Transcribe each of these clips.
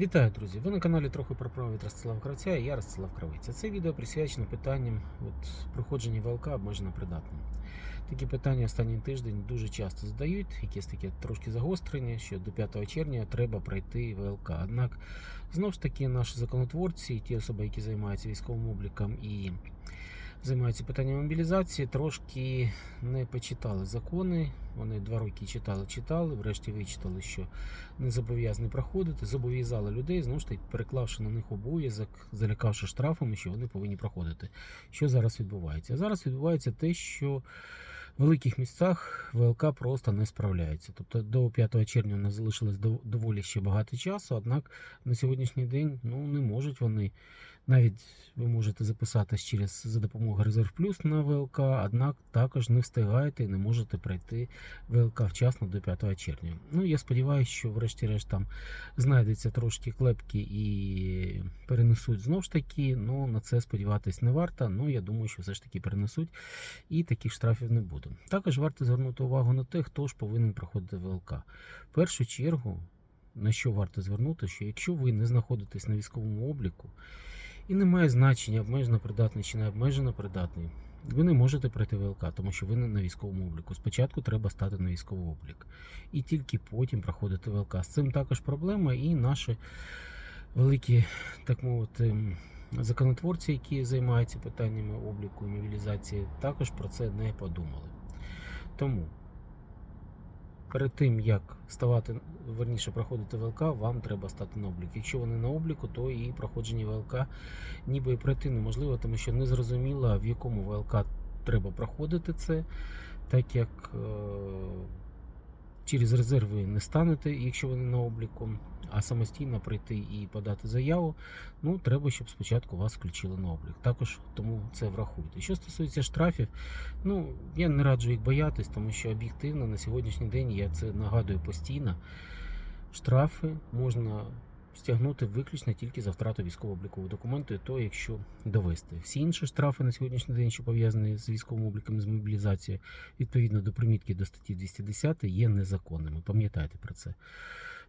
Вітаю, друзі! Ви на каналі трохи про право від Ростислава Кравця і я Ростислав Кравець. Це відео присвячено питанням от, проходження ВЛК обмежено придатним. Такі питання останній тиждень дуже часто задають, якісь таке трошки загострення, що до 5 червня треба пройти ВЛК. Однак, знову ж таки, наші законотворці, ті особи, які займаються військовим обліком і займаються питанням мобілізації, трошки не почитали закони. Вони два роки читали, читали, врешті вичитали, що не зобов'язані проходити, зобов'язали людей, знову ж таки, переклавши на них обов'язок, залякавши штрафами, що вони повинні проходити. Що зараз відбувається? Зараз відбувається те, що в великих місцях ВЛК просто не справляється. Тобто до 5 червня у нас залишилось доволі ще багато часу, однак на сьогоднішній день ну, не можуть вони. Навіть ви можете записатись через за допомогою Резерв Плюс на ВЛК, однак також не встигаєте і не можете пройти ВЛК вчасно до 5 червня. Ну я сподіваюся, що врешті-решт там знайдеться трошки клепки і перенесуть знову ж таки. Ну на це сподіватись не варто. Ну я думаю, що все ж таки перенесуть і таких штрафів не буде. Також варто звернути увагу на те, хто ж повинен проходити ВЛК. В першу чергу, на що варто звернути, що якщо ви не знаходитесь на військовому обліку і не має значення обмежено придатний чи не обмежено придатний, ви не можете пройти ВЛК, тому що ви не на військовому обліку. Спочатку треба стати на військовий облік. І тільки потім проходити ВЛК. З цим також проблема, і наші великі, так мовити, законотворці, які займаються питаннями обліку і мобілізації, також про це не подумали. Тому перед тим, як ставати, верніше проходити ВЛК, вам треба стати на облік. Якщо вони на обліку, то і проходження ВЛК ніби і пройти неможливо, тому що не зрозуміло, в якому ВЛК треба проходити це, так як е, через резерви не станете, якщо вони на обліку, а самостійно прийти і подати заяву, ну треба, щоб спочатку вас включили на облік. Також тому це врахуйте. Що стосується штрафів, ну я не раджу їх боятись, тому що об'єктивно на сьогоднішній день я це нагадую постійно. Штрафи можна стягнути виключно тільки за втрату військово-облікового документу, і то якщо довести. Всі інші штрафи на сьогоднішній день, що пов'язані з військовим обліком з мобілізацією, відповідно до примітки до статті 210, є незаконними. Пам'ятайте про це.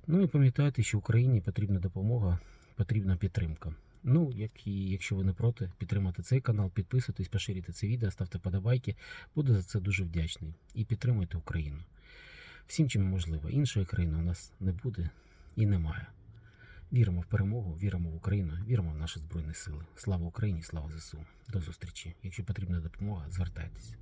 Ну і пам'ятайте, що Україні потрібна допомога, потрібна підтримка. Ну, як і якщо ви не проти, підтримати цей канал, підписуйтесь, поширюйте це відео, ставте подобайки. Буду за це дуже вдячний. І підтримуйте Україну. Всім, чим можливо. Іншої країни у нас не буде і немає. Віримо в перемогу, віримо в Україну, віримо в наші Збройні Сили. Слава Україні, слава ЗСУ. До зустрічі. Якщо потрібна допомога, звертайтеся.